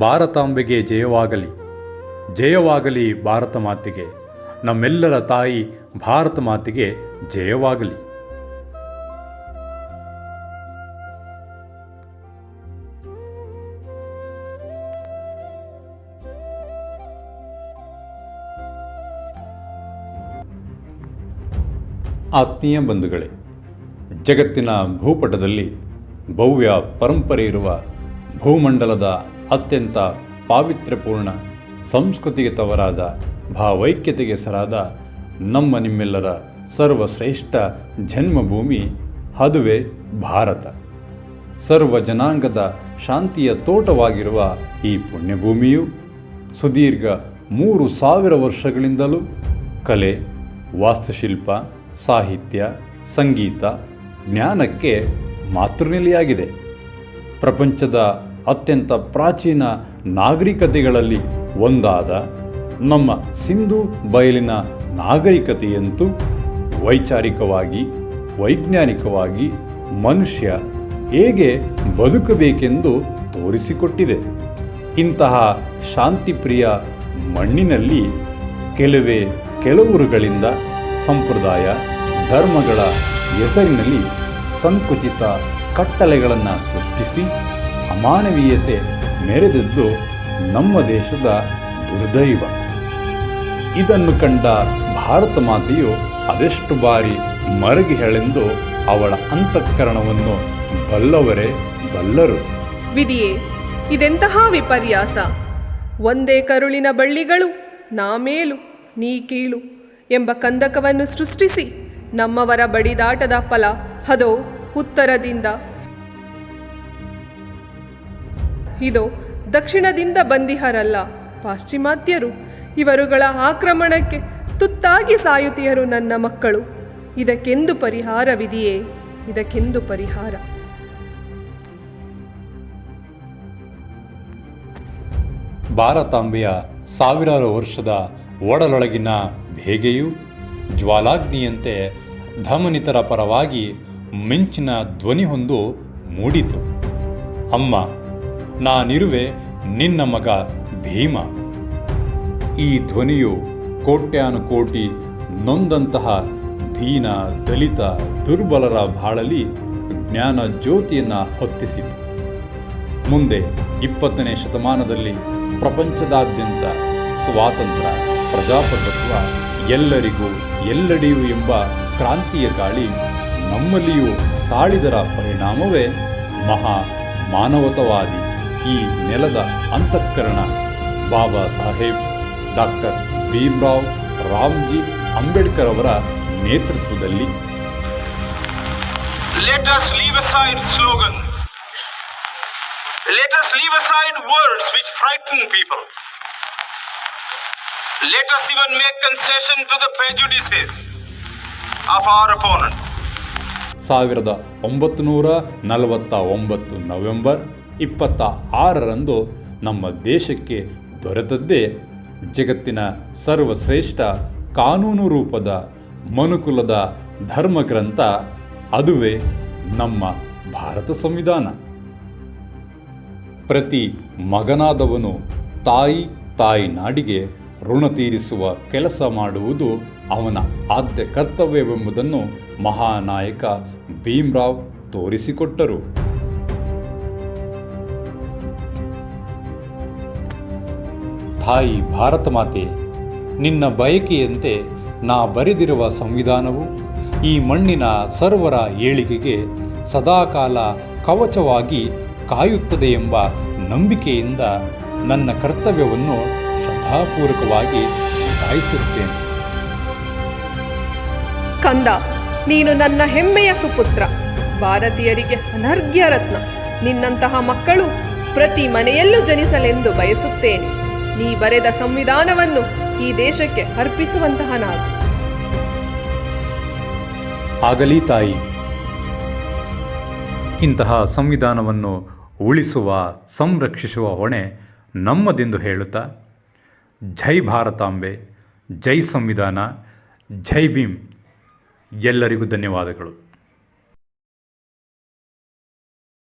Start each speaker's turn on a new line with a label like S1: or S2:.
S1: ಭಾರತಾಂಬೆಗೆ ಜಯವಾಗಲಿ. ಜಯವಾಗಲಿ ಭಾರತ ಮಾತೆಗೆ. ನಮ್ಮೆಲ್ಲರ ತಾಯಿ ಭಾರತ ಮಾತೆಗೆ ಜಯವಾಗಲಿ. ಆತ್ಮೀಯ ಬಂಧುಗಳೇ, ಜಗತ್ತಿನ ಭೂಪಟದಲ್ಲಿ ಭವ್ಯ ಪರಂಪರೆ ಇರುವ ಭೂಮಂಡಲದ ಅತ್ಯಂತ ಪಾವಿತ್ರ್ಯಪೂರ್ಣ, ಸಂಸ್ಕೃತಿಗೆ ತವರಾದ, ಭಾವೈಕ್ಯತೆಗೆ ಸರಾದ ನಮ್ಮ ನಿಮ್ಮೆಲ್ಲರ ಸರ್ವಶ್ರೇಷ್ಠ ಜನ್ಮಭೂಮಿ ಅದುವೇ ಭಾರತ. ಸರ್ವ ಜನಾಂಗದ ಶಾಂತಿಯ ತೋಟವಾಗಿರುವ ಈ ಪುಣ್ಯಭೂಮಿಯು ಸುದೀರ್ಘ ಮೂರು ಸಾವಿರ ವರ್ಷಗಳಿಂದಲೂ ಕಲೆ, ವಾಸ್ತುಶಿಲ್ಪ, ಸಾಹಿತ್ಯ, ಸಂಗೀತ, ಜ್ಞಾನಕ್ಕೆ ಮಾತೃನೆಲೆಯಾಗಿದೆ. ಪ್ರಪಂಚದ ಅತ್ಯಂತ ಪ್ರಾಚೀನ ನಾಗರಿಕತೆಗಳಲ್ಲಿ ಒಂದಾದ ನಮ್ಮ ಸಿಂಧು ಬಯಲಿನ ನಾಗರಿಕತೆಯಂತೂ ವೈಚಾರಿಕವಾಗಿ, ವೈಜ್ಞಾನಿಕವಾಗಿ ಮನುಷ್ಯ ಹೇಗೆ ಬದುಕಬೇಕೆಂದು ತೋರಿಸಿಕೊಟ್ಟಿದೆ. ಇಂತಹ ಶಾಂತಿಪ್ರಿಯ ಮಣ್ಣಿನಲ್ಲಿ ಕೆಲವೇ ಕೆಲವರುಗಳಿಂದ ಸಂಪ್ರದಾಯ, ಧರ್ಮಗಳ ಹೆಸರಿನಲ್ಲಿ ಸಂಕುಚಿತ ಕಟ್ಟಳೆಗಳನ್ನು ಸೃಷ್ಟಿಸಿ ಅಮಾನವೀಯತೆ ಮೆರೆದಿದ್ದು ನಮ್ಮ ದೇಶದ ದುರ್ದೈವ. ಇದನ್ನು ಕಂಡ ಭಾರತ ಮಾತೆಯು ಅದೆಷ್ಟು ಬಾರಿ ಮರಗಿಹಳೆಂದು ಅವಳ ಅಂತಃಕರಣವನ್ನು ಬಲ್ಲವರೇ ಬಲ್ಲರು.
S2: ವಿಧಿಯೇ, ಇದೆಂತಹ ವಿಪರ್ಯಾಸ? ಒಂದೇ ಕರುಳಿನ ಬಳ್ಳಿಗಳು ನಾ ಮೇಲು, ನೀ ಕೀಳು ಎಂಬ ಕಂದಕವನ್ನು ಸೃಷ್ಟಿಸಿ ನಮ್ಮವರ ಬಡಿದಾಟದ ಫಲ ಅದೋ ಉತ್ತರದಿಂದ ಇದೋ ದಕ್ಷಿಣದಿಂದ ಬಂದಿಹರಲ್ಲ. ಪಾಶ್ಚಿಮಾತ್ಯರು ಇವರುಗಳ ಆಕ್ರಮಣಕ್ಕೆ ತುತ್ತಾಗಿ ಸಾಯುತಿಯರು ನನ್ನ ಮಕ್ಕಳು. ಇದಕ್ಕೆಂದು ಪರಿಹಾರವಿದೆಯೇ? ಇದಕ್ಕೆಂದು ಪರಿಹಾರ?
S1: ಭಾರತಾಂಬೆಯ ಸಾವಿರಾರು ವರ್ಷದ ಒಡಲೊಳಗಿನ ಬೇಗೆಯು ಜ್ವಾಲಾಗ್ನಿಯಂತೆ ಧಮನಿತರ ಪರವಾಗಿ ಮಿಂಚಿನ ಧ್ವನಿ ಹೊಂದು ಮೂಡಿತು. ಅಮ್ಮ ನಾನಿರುವೆ ನಿನ್ನ ಮಗ ಭೀಮ. ಈ ಧ್ವನಿಯು ಕೋಟ್ಯಾನುಕೋಟಿ ನೊಂದಂತಹ ದೀನ ದಲಿತ ದುರ್ಬಲರ ಬಾಳಲಿ ಜ್ಞಾನ ಜ್ಯೋತಿಯನ್ನು ಹೊತ್ತಿಸಿತು. ಮುಂದೆ ಇಪ್ಪತ್ತನೇ ಶತಮಾನದಲ್ಲಿ ಪ್ರಪಂಚದಾದ್ಯಂತ ಸ್ವಾತಂತ್ರ್ಯ, ಪ್ರಜಾಪ್ರಭುತ್ವ ಎಲ್ಲರಿಗೂ ಎಲ್ಲೆಡೆಯೂ ಎಂಬ ಕ್ರಾಂತಿಯ ಗಾಳಿ ನಮ್ಮಲ್ಲಿಯೂ ತಾಳಿದರ ಪರಿಣಾಮವೇ ಮಹಾ ಮಾನವತವಾದಿ. ಈ ನೆಲದ ಅಂತಃಕರಣ ಬಾಬಾ ಸಾಹೇಬ್ ಡಾಕ್ಟರ್ ಭೀಮ್ರಾವ್ ರಾಮ್ಜಿ ಅಂಬೇಡ್ಕರ್ ಅವರ ನೇತೃತ್ವದಲ್ಲಿ
S3: Let us leave aside slogans. Let us leave aside words which frighten people. Let us even make concession to the prejudices of our opponents.
S1: ಸಾವಿರದ ಒಂಬತ್ತು ನೂರ ನಲವತ್ತ ಒಂಬತ್ತು ನವೆಂಬರ್ ಇಪ್ಪತ್ತ ಆರರಂದು ನಮ್ಮ ದೇಶಕ್ಕೆ ದೊರೆತದ್ದೇ ಜಗತ್ತಿನ ಸರ್ವಶ್ರೇಷ್ಠ ಕಾನೂನು ರೂಪದ ಮನುಕುಲದ ಧರ್ಮಗ್ರಂಥ, ಅದುವೇ ನಮ್ಮ ಭಾರತ ಸಂವಿಧಾನ. ಪ್ರತಿ ಮಗನಾದವನು ತಾಯಿ ತಾಯಿ ನಾಡಿಗೆ ಋಣ ತೀರಿಸುವ ಕೆಲಸ ಮಾಡುವುದು ಅವನ ಆದ್ಯ ಕರ್ತವ್ಯವೆಂಬುದನ್ನು ಮಹಾನಾಯಕ ಭೀಮ್ರಾವ್ ತೋರಿಸಿಕೊಟ್ಟರು. ತಾಯಿ ಭಾರತ ಮಾತೆ, ನಿನ್ನ ಬಯಕೆಯಂತೆ ನಾ ಬರೆದಿರುವ ಸಂವಿಧಾನವು ಈ ಮಣ್ಣಿನ ಸರ್ವರ ಏಳಿಗೆಗೆ ಸದಾಕಾಲ ಕವಚವಾಗಿ ಕಾಯುತ್ತದೆ ಎಂಬ ನಂಬಿಕೆಯಿಂದ ನನ್ನ ಕರ್ತವ್ಯವನ್ನು ಶ್ರದ್ಧಾಪೂರ್ವಕವಾಗಿ ನಿಭಾಯಿಸುತ್ತೇನೆ
S2: ಕಂದ, ನೀನು ನನ್ನ ಹೆಮ್ಮೆಯ ಸುಪುತ್ರ. ಭಾರತೀಯರಿಗೆ ಅನರ್ಘ್ಯ ರತ್ನ. ನಿನ್ನಂತಹ ಮಕ್ಕಳು ಪ್ರತಿ ಮನೆಯಲ್ಲೂ ಜನಿಸಲೆಂದು ಬಯಸುತ್ತೇನೆ. ನೀ ಬರೆದ ಸಂವಿಧಾನವನ್ನು ಈ ದೇಶಕ್ಕೆ ಅರ್ಪಿಸುವಂತಹ ನಾನು
S1: ಆಗಲಿ ತಾಯಿ. ಇಂತಹ ಸಂವಿಧಾನವನ್ನು ಉಳಿಸುವ, ಸಂರಕ್ಷಿಸುವ ಹೊಣೆ ನಮ್ಮದೆಂದು ಹೇಳುತ್ತಾ? ಜೈ ಭಾರತಾಂಬೆ, ಜೈ ಸಂವಿಧಾನ, ಜೈ ಭೀಮ್. ಎಲ್ಲರಿಗೂ ಧನ್ಯವಾದಗಳು.